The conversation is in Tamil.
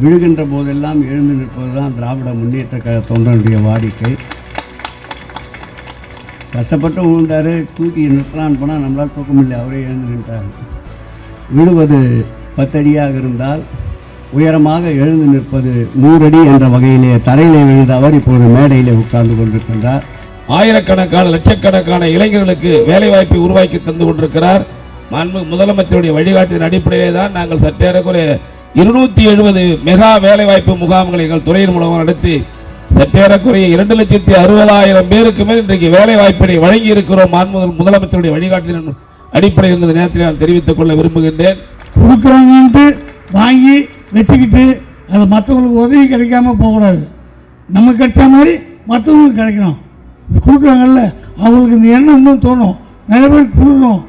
விழுகின்ற போதெல்லாம் எழுந்து நிற்பதுதான் திராவிட முன்னேற்ற கழக தொண்டனுடைய வாடிக்கை. கஷ்டப்பட்டு விழுந்தாரு தூக்கி நிறுத்தலான்னு போனால் நம்மளால் தூக்க முடியல அவரே எழுந்து நின்றார். விழுவது பத்தடியாக இருந்தால் உயரமாக எழுந்து நிற்பது நூறடி என்ற வகையிலே தரையிலே விழுந்த அவர் இப்போது மேடையிலே உட்கார்ந்து கொண்டிருக்கின்றார். ஆயிரக்கணக்கான லட்சக்கணக்கான இளைஞர்களுக்கு வேலைவாய்ப்பை உருவாக்கி தந்து கொண்டிருக்கிறார். மாண்பு முதலமைச்சருடைய வழிகாட்டின் அடிப்படையிலே தான் நாங்கள் சற்றேறக்குறைய இருநூத்தி எழுபது மெகா வேலைவாய்ப்பு முகாம்களை எங்கள் துறையின் மூலமாக நடத்தி சற்றேறக்குறைய இரண்டு லட்சத்தி அறுபதாயிரம் பேருக்கு மேல் இன்றைக்கு வேலை வாய்ப்பினை வழங்கி இருக்கிறோம் மாண்பு முதலமைச்சருடைய வழிகாட்டின் அடிப்படையில் இருந்த நேரத்தில் நான் தெரிவித்துக் கொள்ள விரும்புகின்றேன். கொடுக்குறாங்கன்ட்டு வாங்கி வச்சுக்கிட்டு அது மற்றவங்களுக்கு உதவி கிடைக்காம போகக்கூடாது. நமக்கு கிடைச்ச மாதிரி மற்றவங்களுக்கு கிடைக்கணும். கொடுக்குறாங்கல்ல அவங்களுக்கு இந்த எண்ணம் இன்னும் தோணும். நிறைய பேர் கொடுக்கணும்.